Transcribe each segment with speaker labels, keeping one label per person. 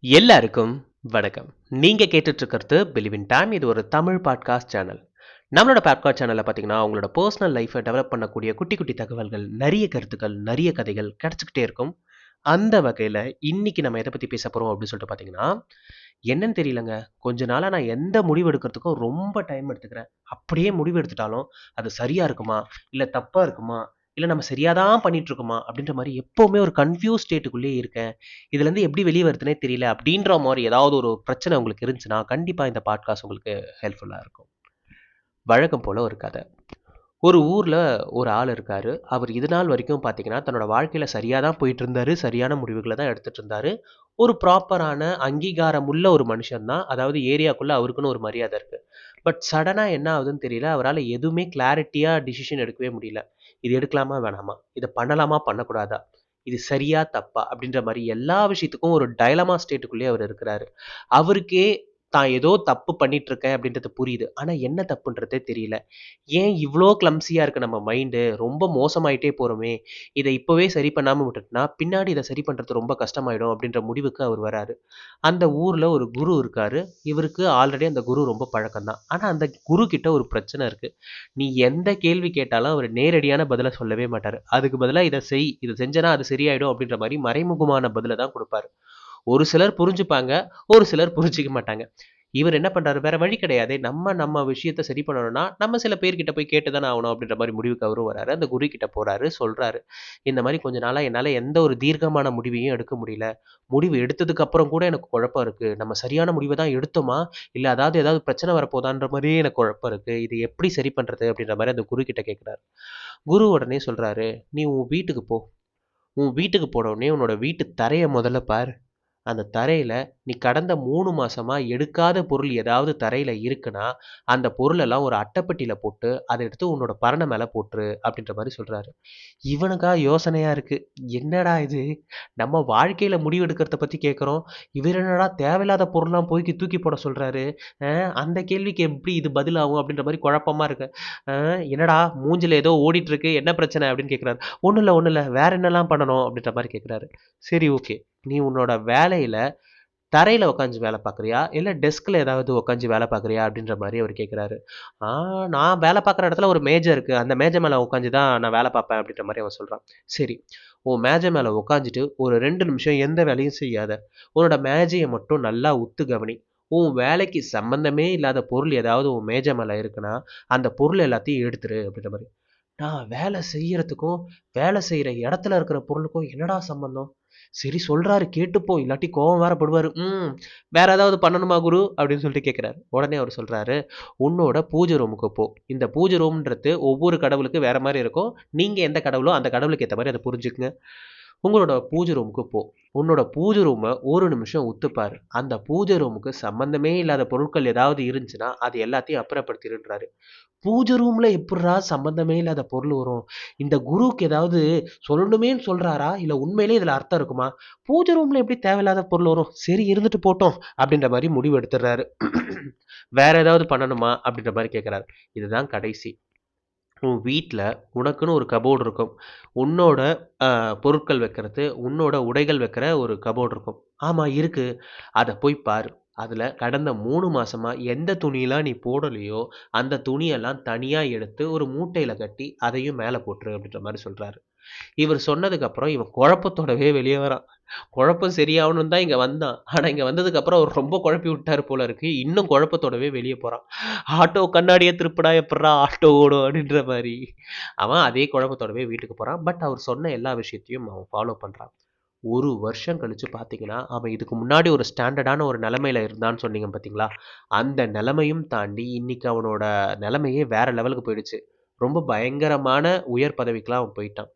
Speaker 1: எல்லாருக்கும் வணக்கம். நீங்கள் கேட்டுட்ருக்கிறது பிலிவின் டைம் இது ஒரு தமிழ் பாட்காஸ்ட் சேனல் நம்மளோட பாட்காஸ்ட் சேனலில் பார்த்தீங்கன்னா அவங்களோட பர்சனல் லைஃப்பை டெவலப் பண்ணக்கூடிய குட்டி குட்டி தகவல்கள் நிறைய கருத்துக்கள் நிறைய கதைகள் கிடச்சிக்கிட்டே இருக்கும். அந்த வகையில் இன்றைக்கி நம்ம எதை பற்றி பேச போகிறோம் அப்படின்னு சொல்லிட்டு பார்த்தீங்கன்னா என்னன்னு தெரியலங்க. கொஞ்ச நாளாக நான் எந்த முடிவு எடுக்கிறதுக்கும் ரொம்ப டைம் எடுத்துக்கிறேன். அப்படியே முடிவு எடுத்துட்டாலும் அது சரியாக இருக்குமா? இல்லை தப்பாக இருக்குமா? இல்லை நம்ம சரியாக தான் பண்ணிட்டு இருக்கோமா அப்படின்ற மாதிரி எப்போவுமே ஒரு கன்ஃபியூஸ் ஸ்டேட்டுக்குள்ளேயே இருக்கேன். இதுலேருந்து எப்படி வெளியே வருதுனே தெரியல. அப்படின்ற மாதிரி ஏதாவது ஒரு பிரச்சனை உங்களுக்கு இருந்துச்சுன்னா கண்டிப்பாக இந்த பாட்காஸ்ட் உங்களுக்கு ஹெல்ப்ஃபுல்லாக இருக்கும். வழக்கம் போல் ஒரு கதை. ஒரு ஊரில் ஒரு ஆள் இருக்கார். அவர் இது நாள் வரைக்கும் பார்த்தீங்கன்னா தன்னோட வாழ்க்கையில் சரியாக தான் போயிட்டுருந்தாரு. சரியான முடிவுகளை தான் எடுத்துகிட்டு இருந்தார் ஒரு ப்ராப்பரான அங்கீகாரம் உள்ள ஒரு மனுஷன் தான். அதாவது ஏரியாக்குள்ளே அவருக்குன்னு ஒரு மரியாதை இருக்குது பட் சடனாக என்ன ஆகுதுன்னு தெரியல. அவரால் எதுவுமே கிளாரிட்டியாக டிசிஷன் எடுக்கவே முடியல. இது எடுக்கலாமா வேணாமா? இதை பண்ணலாமா? பண்ணக்கூடாதா? இது சரியா தப்பா? அப்படின்ற மாதிரி எல்லா விஷயத்துக்கும் ஒரு டைலமா ஸ்டேட்டுக்குள்ளேயே அவர் இருக்கிறாரு. அவருக்கே தான் ஏதோ தப்பு பண்ணிட்டு இருக்கேன் அப்படின்றது புரியுது. ஆனால் என்ன தப்புன்றதே தெரியல. ஏன் இவ்வளோ கிளம்சியா இருக்கு நம்ம மைண்டு ரொம்ப மோசமாயிட்டே போறோமே. இதை இப்போவே சரி பண்ணாமல் விட்டுட்டுனா பின்னாடி இதை சரி பண்ணுறது ரொம்ப கஷ்டமாயிடும் அப்படின்ற முடிவுக்கு அவர் வராரு. அந்த ஊரில் ஒரு குரு இருக்காரு. இவருக்கு ஆல்ரெடி அந்த குரு ரொம்ப பழக்கம் தான் ஆனால் அந்த குரு கிட்ட ஒரு பிரச்சனை இருக்கு. நீ எந்த கேள்வி கேட்டாலும் அவர் நேரடியான பதிலை சொல்லவே மாட்டார். அதுக்கு பதிலாக இதை செய். இதை செஞ்சனா அது சரியாயிடும் அப்படின்ற மாதிரி மறைமுகமான பதிலை தான் கொடுப்பாரு. ஒரு சிலர் புரிஞ்சுப்பாங்க ஒரு சிலர் புரிஞ்சிக்க மாட்டாங்க. இவர் என்ன பண்ணுறாரு வேற வழி கிடையாது. நம்ம நம்ம விஷயத்த சரி பண்ணணும்னா நம்ம சில பேர்கிட்ட போய் கேட்டு தானே ஆகணும் அப்படின்ற மாதிரி முடிவுக்கு அவரும் வராரு. அந்த குரு கிட்ட போறாரு சொல்றாரு. இந்த மாதிரி கொஞ்ச நாளாக என்னால் எந்த ஒரு தீர்க்கமான முடிவையும் எடுக்க முடியல. முடிவு எடுத்ததுக்கு அப்புறம் கூட எனக்கு குழப்பம் இருக்கு. நம்ம சரியான முடிவை தான் எடுத்தோமா? இல்லை அதாவது ஏதாவது பிரச்சனை வரப்போதான்ற மாதிரியே எனக்கு குழப்பம் இருக்கு. இது எப்படி சரி பண்றது அப்படின்ற மாதிரி அந்த குரு கிட்ட கேட்குறாரு குரு உடனே சொல்றாரு நீ உன் வீட்டுக்கு போ. உன் வீட்டுக்கு போன உடனே உன்னோட வீட்டு தரையை முதல்ல பாரு. அந்த தரையில் நீ கடந்த மூணு மாசமா எடுக்காத பொருள் ஏதாவது தரையில் இருக்குன்னா அந்த பொருளெல்லாம் ஒரு அட்டைப்பட்டியில் போட்டு அதை எடுத்து உன்னோட பரணை மேலே போட்டுரு அப்படின்ற மாதிரி சொல்கிறாரு இவனுக்கா யோசனையாக இருக்குது என்னடா இது? நம்ம வாழ்க்கையில் முடிவெடுக்கிறத பற்றி கேட்குறோம் இவர் என்னடா தேவையில்லாத பொருள்லாம் போய்க்கு தூக்கி போட சொல்கிறாரு அந்த கேள்விக்கு எப்படி இது பதிலாகும் அப்படின்ற மாதிரி குழப்பமாக இருக்கு. என்னடா மூஞ்சில் ஏதோ ஓடிட்டுருக்கு என்ன பிரச்சனை அப்படின்னு கேட்குறாரு ஒன்றும் இல்லை ஒன்றும் இல்லை வேற என்னெல்லாம் பண்ணணும் அப்படின்ற மாதிரி கேட்குறாரு சரி ஓகே. நீ உன்னோட வேலையில் தரையில் உட்காந்து வேலை பார்க்குறியா? இல்லை டெஸ்கில் ஏதாவது உட்காந்து வேலை பார்க்குறியா? அப்படின்ற மாதிரி அவர் கேட்குறாரு. நான் வேலை பார்க்குற இடத்துல ஒரு மேஜர் இருக்குது அந்த மேஜை மேலே உட்காந்து தான் நான் வேலை பார்ப்பேன் அப்படின்ற மாதிரி அவன் சொல்கிறான் சரி உன் மேஜை மேலே உட்காந்துட்டு ஒரு ரெண்டு நிமிஷம் எந்த வேலையும் செய்யாத. உன்னோட மேஜையை மட்டும் நல்லா உத்து கவனி. உன் வேலைக்கு சம்மந்தமே இல்லாத பொருள் ஏதாவது உன் மேஜை மேலே இருக்குன்னா அந்த பொருள் எல்லாத்தையும் எடுத்துரு அப்படின்ற மாதிரி. நான் வேலை செய்கிறதுக்கும் வேலை செய்கிற இடத்துல இருக்கிற பொருளுக்கும் என்னடா சம்மந்தம் சரி சொல்கிறாரு கேட்டுப்போ இல்லாட்டி கோவம் வேற படுவார். ம் வேற ஏதாவது பண்ணணுமா குரு? அப்படின்னு சொல்லிட்டு கேட்குறாரு உடனே அவர் சொல்கிறாரு உன்னோட பூஜை ரூமுக்கு போ. இந்த பூஜை ரூம்ன்றது ஒவ்வொரு கடவுளுக்கு வேறு மாதிரி இருக்கும். நீங்கள் எந்த கடவுளோ அந்த கடவுளுக்கு ஏற்ற மாதிரி அதை புரிஞ்சுக்குங்க. உங்களோட பூஜை ரூமுக்கு போ. உன்னோட பூஜை ரூமை ஒரு நிமிஷம் உத்துப்பார் அந்த பூஜை ரூமுக்கு சம்மந்தமே இல்லாத பொருட்கள் ஏதாவது இருந்துச்சுன்னா அது எல்லாத்தையும் அப்புறப்படுத்திடுன்றாரு. பூஜை ரூமில் எப்படிரா சம்மந்தமே இல்லாத பொருள் வரும்? இந்த குருவுக்கு ஏதாவது சொல்லணுமேன்னு சொல்கிறாரா இல்லை உண்மையிலே இதில் அர்த்தம் இருக்குமா? பூஜை ரூமில் எப்படி தேவையில்லாத பொருள் வரும்? சரி இருந்துட்டு போட்டோம் அப்படின்ற மாதிரி முடிவு எடுத்துடுறாரு. வேற ஏதாவது பண்ணணுமா? அப்படின்ற மாதிரி கேட்குறாரு இதுதான் கடைசி. உன் வீட்டில் உனக்குன்னு ஒரு கபோர்டு இருக்கும். உன்னோட பொருட்கள் வைக்கிறது உன்னோட உடைகள் வைக்கிற ஒரு கபோர்டு இருக்கும். ஆமாம் இருக்குது அதை போய் பார். அதில் கடந்த மூணு மாதமாக எந்த துணியெல்லாம் நீ போடலையோ அந்த துணியெல்லாம் தனியாக எடுத்து ஒரு மூட்டையில் கட்டி அதையும் மேலே போட்டுரு அப்படின்ற மாதிரி சொல்கிறாரு இவர் சொன்னதுக்கப்புறம் இவன் குழப்பத்தோடவே வெளியே வரான். குழப்பம் சரியாகணுன்னு தான் இங்கே வந்தான். ஆனால் இங்கே வந்ததுக்கப்புறம் அவர் ரொம்ப குழப்பி விட்டார் போல இருக்கு. இன்னும் குழப்பத்தோடவே வெளியே போகிறான் ஆட்டோ கண்ணாடியை திருப்பிடா எப்படா ஆட்டோ ஓடும்? அப்படின்ற மாதிரி. அவன் அதே குழப்பத்தோடவே வீட்டுக்கு போகிறான் பட் அவர் சொன்ன எல்லா விஷயத்தையும் அவன் ஃபாலோ பண்ணுறான் ஒரு வருஷம் கழித்து பார்த்தீங்கன்னா அவன் இதுக்கு முன்னாடி ஒரு ஸ்டாண்டர்டான ஒரு நிலமையில இருந்தான்னு சொன்னீங்க பார்த்தீங்களா அந்த நிலமையும் தாண்டி இன்னைக்கு அவனோட நிலமையே வேற லெவலுக்கு போயிடுச்சு. ரொம்ப பயங்கரமான உயர் பதவிக்கெலாம் அவன் போயிட்டான்.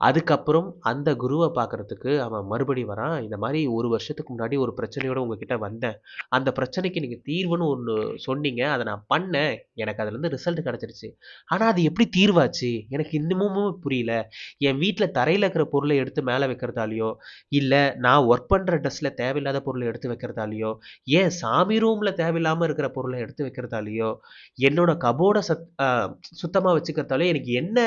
Speaker 1: அதுக்கப்புறம் அந்த குருவை பார்க்கறதுக்கு அவன் மறுபடி வரான். இந்த மாதிரி ஒரு வருஷத்துக்கு முன்னாடி ஒரு பிரச்சனையோட உங்ககிட்ட வந்தேன். அந்த பிரச்சனைக்கு நீங்கள் தீர்வுன்னு ஒன்று சொன்னீங்க. அதை நான் பண்ணேன். எனக்கு அதுலேருந்து ரிசல்ட் கிடச்சிருச்சு. ஆனால் அது எப்படி தீர்வாச்சு? எனக்கு இன்னமும் புரியல. என் வீட்டில் தரையில் இருக்கிற பொருளை எடுத்து மேலே வைக்கிறதாலையோ இல்லை நான் ஒர்க் பண்ணுற ட்ரெஸ்ஸில் தேவையில்லாத பொருளை எடுத்து வைக்கிறதாலையோ ஏன் சாமி ரூமில் தேவையில்லாமல் இருக்கிற பொருளை எடுத்து வைக்கிறதாலையோ என்னோட கபோர்டை சத் சுத்தமாக வச்சுக்கிறதாலையோ எனக்கு என்ன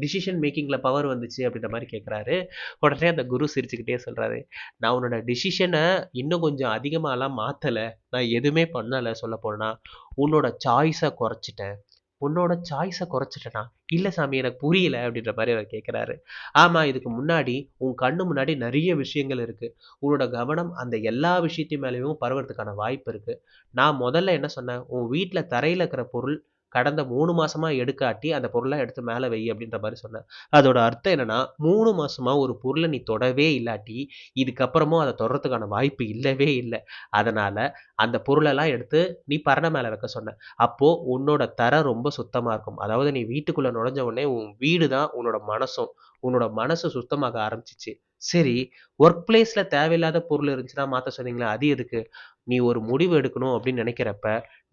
Speaker 1: டிசிஷன் மேக்கிங்கில் பவர் வந்துச்சு அப்படின்ற மாதிரி கேட்குறாரு உடனே அந்த குரு சிரிச்சுக்கிட்டே சொல்கிறாரு நான் உன்னோட டிசிஷனை இன்னும் கொஞ்சம் அதிகமாகலாம் மாற்றலை நான் எதுவுமே பண்ணலை சொல்ல போனால் உன்னோட சாய்ஸை குறைச்சிட்டேன். உன்னோட சாய்ஸை குறைச்சிட்டேனா? இல்லை சாமி எனக்கு புரியல. அப்படின்ற மாதிரி அவர் கேட்குறாரு ஆமாம் இதுக்கு முன்னாடி உன் கண்ணு முன்னாடி நிறைய விஷயங்கள் இருக்குது உன்னோட கவனம் அந்த எல்லா விஷயத்தையும் மேலேயும் பரவுறதுக்கான வாய்ப்பு இருக்குது நான் முதல்ல என்ன சொன்னேன்? உன் வீட்டில் தரையில் இருக்கிற பொருள் கடந்த மூணு மாசமா எடுக்காட்டி அந்த பொருளை எடுத்து மேலே வை அப்படின்ற மாதிரி சொன்னேன் அதோட அர்த்தம் என்னன்னா மூணு மாசமா ஒரு பொருளை நீ தொடவே இல்லாட்டி இதுக்கப்புறமும் அதை தொடறதுக்கான வாய்ப்பு இல்லவே இல்லை. அதனால அந்த பொருளெல்லாம் எடுத்து நீ பரண மேலே வைக்க சொன்ன. அப்போ உன்னோட தர ரொம்ப சுத்தமாக இருக்கும். அதாவது நீ வீட்டுக்குள்ள நுழைஞ்ச உடனே உன் வீடு தான் உன்னோட மனசும். உன்னோட மனசு சுத்தமாக ஆரம்பிச்சிச்சு. சரி ஒர்க் பிளேஸில் தேவையில்லாத பொருள் இருந்துச்சுன்னா மாற்ற சொன்னீங்களா அது எதுக்கு? நீ ஒரு முடிவு எடுக்கணும் அப்படின்னு நினைக்கிறப்ப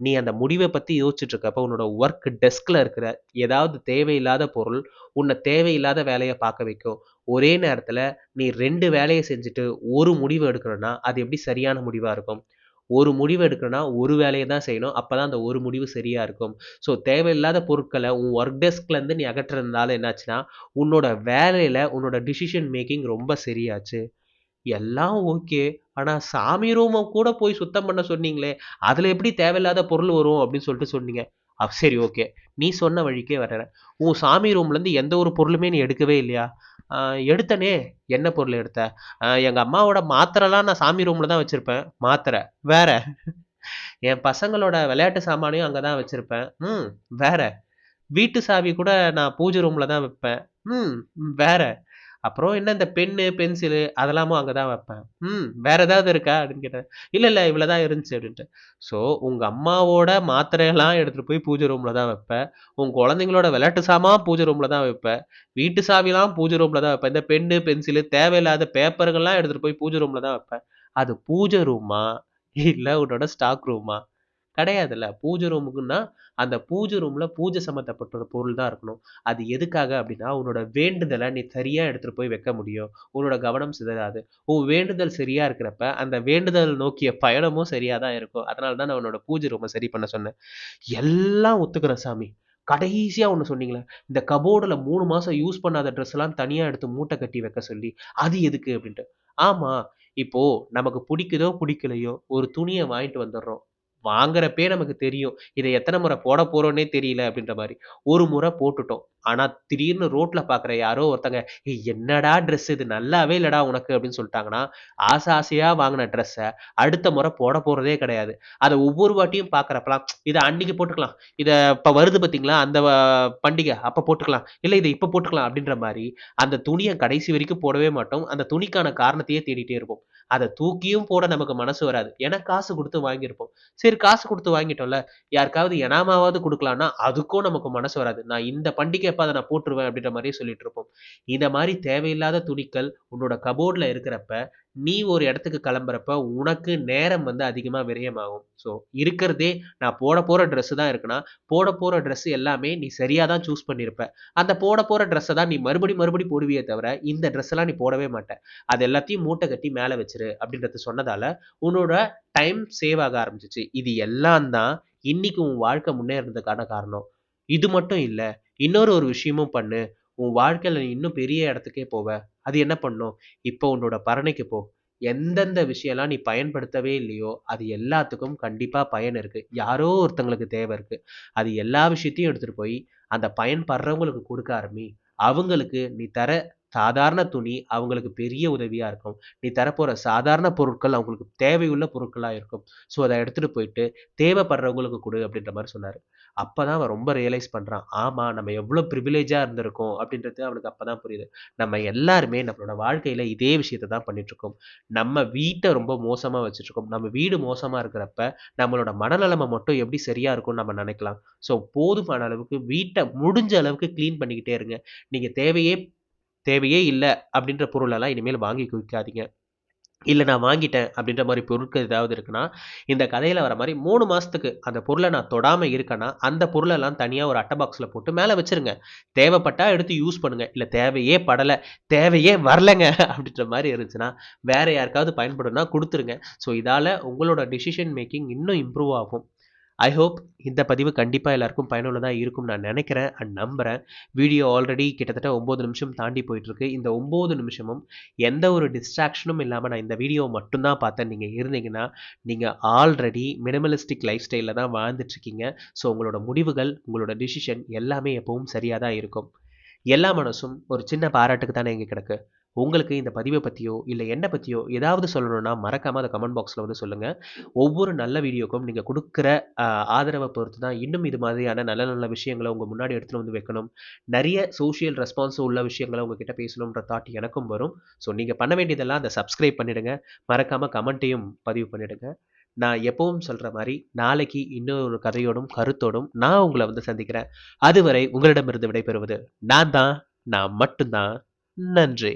Speaker 1: நீ அந்த முடிவை பற்றி யோசிச்சுட்டு இருக்கப்ப உன்னோட ஒர்க் டெஸ்கில் இருக்கிற ஏதாவது தேவையில்லாத பொருள் உன்னை தேவையில்லாத வேலையை பார்க்க வைக்கும். ஒரே நேரத்தில் நீ ரெண்டு வேலையை செஞ்சுட்டு ஒரு முடிவு எடுக்கணும்னா அது எப்படி சரியான முடிவாக இருக்கும்? ஒரு முடிவு எடுக்கணும்னா ஒரு வேலையை தான் செய்யணும். அப்போ தான் அந்த ஒரு முடிவு சரியாக இருக்கும். ஸோ தேவையில்லாத பொருட்களை உன் ஒர்க் டெஸ்க்லேருந்து நீ அகற்றுறதுனால என்னாச்சுன்னா உன்னோட வேலையில் உன்னோட டிசிஷன் மேக்கிங் ரொம்ப சரியாச்சு. எல்லாம் ஓகே. ஆனால் சாமி ரூமை கூட போய் சுத்தம் பண்ண சொன்னீங்களே அதில் எப்படி தேவையில்லாத பொருள் வரும் அப்படின்னு சொல்லிட்டு சொன்னீங்க. அப் சரி ஓகே. நீ சொன்ன வழிக்கே வரேன் உன் சாமி ரூம்லேருந்து எந்த ஒரு பொருளுமே நீ எடுக்கவே இல்லையா? எடுத்தனே. என்ன பொருள் எடுத்த? எங்கள் அம்மாவோட மாத்திரைலாம் நான் சாமி ரூமில் தான் வச்சுருப்பேன். மாத்திரை. வேற. என் பசங்களோட விளையாட்டு சாமானையும் அங்கே தான் வச்சுருப்பேன். ம் வேற. வீட்டு சாவி கூட நான் பூஜை ரூமில் தான் வைப்பேன். ம் வேற. அப்புறம் என்ன இந்த பென்னு பென்சிலு அதெல்லாமும் அங்கே தான் வைப்பேன். ம் வேறு ஏதாவது இருக்கா? அப்படின்னு கேட்டேன். இல்லை இல்லை இவ்வளோ தான் இருந்துச்சு அப்படின்ட்டு. ஸோ உங்கள் அம்மாவோட மாத்திரையெல்லாம் எடுத்துகிட்டு போய் பூஜை ரூமில் தான் வைப்பேன். உங்கள் குழந்தைங்களோட விளையாட்டு சாமான் பூஜை ரூமில் தான் வைப்பேன். வீட்டு சாவிலாம் பூஜை ரூமில் தான் வைப்பேன். இந்த பென்னு பென்சிலு தேவையில்லாத பேப்பர்கள்லாம் எடுத்துகிட்டு போய் பூஜை ரூமில் தான் வைப்பேன். அது பூஜை ரூமா இல்லை உன்னோட ஸ்டாக் ரூமா கிடையாதுல்ல. பூஜை ரூமுக்குன்னா அந்த பூஜை ரூமில் பூஜை சம்மந்தப்பட்ட பொருள் தான் இருக்கணும். அது எதுக்காக அப்படின்னா உன்னோட வேண்டுதலை நீ சரியாக எடுத்துகிட்டு போய் வைக்க முடியும். உன்னோட கவனம் சிதறாது. உன் வேண்டுதல் சரியாக இருக்கிறப்ப அந்த வேண்டுதல் நோக்கிய பயணமும் சரியாக தான் இருக்கும். அதனால தான் நான் உன்னோட பூஜை ரூமை சரி பண்ண சொன்னேன். எல்லாம் ஒத்துக்கிறேன் சாமி. கடைசியாக ஒன்று சொன்னீங்களே இந்த கபோர்டில் மூணு மாதம் யூஸ் பண்ணாத ட்ரெஸ்லாம் தனியாக எடுத்து மூட்டை கட்டி வைக்க சொல்லி அது எதுக்கு அப்படின்ட்டு. ஆமாம் இப்போது நமக்கு பிடிக்குதோ பிடிக்கலையோ ஒரு துணியை வாங்கிட்டு வந்துடுறோம். வாங்குறப்பே நமக்கு தெரியும் இதை எத்தனை முறை போட போகிறோன்னே தெரியல அப்படின்ற மாதிரி. ஒரு முறை போட்டுட்டோம். ஆனால் திடீர்னு ரோட்டில் பார்க்குற யாரோ ஒருத்தங்க "ஏய், என்னடா ட்ரெஸ் இது? நல்லாவே இல்லடா உனக்கு அப்படின்னு சொல்லிட்டாங்கன்னா ஆசை ஆசையாக வாங்கின ட்ரெஸ்ஸை அடுத்த முறை போட போகிறதே கிடையாது. அதை ஒவ்வொரு வாட்டியும் பார்க்குறப்பலாம் இதை அன்னைக்கு போட்டுக்கலாம். இதை இப்போ வருது பார்த்தீங்களா அந்த பண்டிகை அப்போ போட்டுக்கலாம். இல்லை இதை இப்போ போட்டுக்கலாம் அப்படின்ற மாதிரி அந்த துணியை கடைசி வரைக்கும் போடவே மாட்டோம். அந்த துணிக்கான காரணத்தையே தேடிட்டே இருப்போம். அதை தூக்கியும் போட நமக்கு மனசு வராது. ஏன்னா காசு கொடுத்து வாங்கியிருப்போம். சரி காசு கொடுத்து வாங்கிட்டோம்ல யாருக்காவது எனாமாவது கொடுக்கலாம்னா அதுக்கும் நமக்கு மனசு வராது. நான் இந்த பண்டிகை எப்ப அதை நான் போட்டுருவேன் அப்படின்ற மாதிரியே சொல்லிட்டு இருப்போம். இந்த மாதிரி தேவையில்லாத துணிகள் உன்னோட கபோர்டில் இருக்கிறப்ப நீ ஒரு இடத்துக்கு கிளம்புறப்ப உனக்கு நேரம் வந்து அதிகமாக விரயமாகும். ஸோ இருக்கிறதே நான் போட போகிற ட்ரெஸ்ஸு தான் இருக்குன்னா போட போகிற ட்ரெஸ் எல்லாமே நீ சரியாக தான் சூஸ் பண்ணியிருப்ப அந்த போட போகிற ட்ரெஸ்ஸை தான் நீ மறுபடி மறுபடி போடுவியே தவிர இந்த ட்ரெஸ் எல்லாம் நீ போடவே மாட்டேன் அது எல்லாத்தையும் மூட்டை கட்டி மேலே வச்சிரு அப்படின்றது சொன்னதால் உன்னோட டைம் சேவ் ஆக ஆரம்பிச்சிச்சு. இது எல்லாம் தான் இன்னைக்கு உன் வாழ்க்கை முன்னேறதுக்கான காரணம். இது மட்டும் இல்லை இன்னொரு ஒரு விஷயமும் பண்ணு. உன் வாழ்க்கையில் நீ இன்னும் பெரிய இடத்துக்கே போவ. அது என்ன பண்ணும்? இப்போ உன்னோட பரணைக்கு போ. எந்தெந்த விஷயம்லாம் நீ பயன்படுத்தவே இல்லையோ அது எல்லாத்துக்கும் கண்டிப்பாக பயன் இருக்குது யாரோ ஒருத்தங்களுக்கு தேவை இருக்குது அது எல்லா விஷயத்தையும் எடுத்துகிட்டு போய் அந்த பயன்படுறவங்களுக்கு கொடுக்க ஆரம்பி அவங்களுக்கு நீ தர சாதாரண துணி அவங்களுக்கு பெரிய உதவியாக இருக்கும். நீ தரப்போகிற சாதாரண பொருட்கள் அவங்களுக்கு தேவையுள்ள பொருட்களாக இருக்கும். ஸோ அதை எடுத்துகிட்டு போயிட்டு தேவைப்படுறவங்களுக்கு கொடு அப்படின்ற மாதிரி சொன்னார். அப்போ தான் அவன் ரொம்ப ரியலைஸ் பண்ணுறான் ஆமாம் நம்ம எவ்வளோ ப்ரிவிலேஜாக இருந்திருக்கோம் அப்படின்றது அவனுக்கு அப்போ தான் புரியுது. நம்ம எல்லாருமே நம்மளோட வாழ்க்கையில் இதே விஷயத்தை தான் பண்ணிகிட்ருக்கோம் நம்ம வீட்டை ரொம்ப மோசமாக வச்சுட்ருக்கோம் நம்ம வீடு மோசமாக இருக்கிறப்ப நம்மளோட மனநலமை மட்டும் எப்படி சரியாக இருக்கும்னு நம்ம நினைக்கலாம். ஸோ போதுமான அளவுக்கு வீட்டை முடிஞ்ச அளவுக்கு க்ளீன் பண்ணிக்கிட்டே இருங்க. நீங்கள் தேவையே தேவையே இல்லை அப்படின்ற பொருளெல்லாம் இனிமேல் வாங்கி குவிக்காதீங்க. இல்லை நான் வாங்கிட்டேன் அப்படின்ற மாதிரி பொருட்கள் ஏதாவது இருக்குன்னா இந்த கதையில் வர மாதிரி மூணு மாதத்துக்கு அந்த பொருளை நான் தொடாமல் இருக்கேன்னா அந்த பொருளெல்லாம் தனியாக ஒரு அட்டை பாக்ஸில் போட்டு மேலே வச்சிருங்க. தேவைப்பட்டா எடுத்து யூஸ் பண்ணுங்கள் இல்லை தேவையே படலை தேவையே வரலைங்க அப்படின்ற மாதிரி இருந்துச்சுன்னா வேறு யாருக்காவது பயன்படும்னா கொடுத்துருங்க. ஸோ இதால் உங்களோட டிசிஷன் மேக்கிங் இன்னும் இம்ப்ரூவ் ஆகும். ஐ ஹோப் இந்த பதிவு கண்டிப்பாக எல்லாருக்கும் பயனுள்ளதாக இருக்கும் நான் நினைக்கிறேன். அண்ட் நம்புகிறேன் வீடியோ ஆல்ரெடி கிட்டத்தட்ட ஒம்பது நிமிஷம் தாண்டி போயிட்டுருக்கு. இந்த ஒம்பது நிமிஷமும் எந்த ஒரு டிஸ்ட்ராக்ஷனும் இல்லாமல் நான் இந்த வீடியோவை மட்டும்தான் பார்த்தேன். நீங்கள் இருந்தீங்கன்னா நீங்கள் ஆல்ரெடி மினிமலிஸ்டிக் லைஃப் ஸ்டைலில் தான் வாழ்ந்துட்டுருக்கீங்க. ஸோ உங்களோட முடிவுகள் உங்களோட டிசிஷன் எல்லாமே எப்பவும் சரியாக தான் இருக்கும். எல்லா மனசும் ஒரு சின்ன பாராட்டுக்கு தானே இங்கே கிடக்கு. உங்களுக்கு இந்த பதிவை பற்றியோ இல்லை என்னை பற்றியோ ஏதாவது சொல்லணும்னா மறக்காமல் அதை கமெண்ட் பாக்ஸில் வந்து சொல்லுங்கள் ஒவ்வொரு நல்ல வீடியோக்கும் நீங்கள் கொடுக்குற ஆதரவை பொறுத்து தான் இன்னும் இது மாதிரியான நல்ல நல்ல விஷயங்களை உங்கள் முன்னாடி எடுத்துகிட்டு வந்து வைக்கணும். நிறைய சோஷியல் ரெஸ்பான்ஸ் உள்ள விஷயங்களை உங்ககிட்ட பேசணுன்ற தாட் எனக்கும் வரும். ஸோ நீங்கள் பண்ண வேண்டியதெல்லாம் அதை சப்ஸ்கிரைப் பண்ணிடுங்க. மறக்காமல் கமெண்ட்டையும் பதிவு பண்ணிவிடுங்க நான் எப்பவும் சொல்கிற மாதிரி நாளைக்கு இன்னொரு கதையோடும் கருத்தோடும் நான் உங்களை வந்து சந்திக்கிறேன். அதுவரை உங்களிடமிருந்து விடைபெறுவது நான் தான் நான் மட்டும்தான். நன்றி.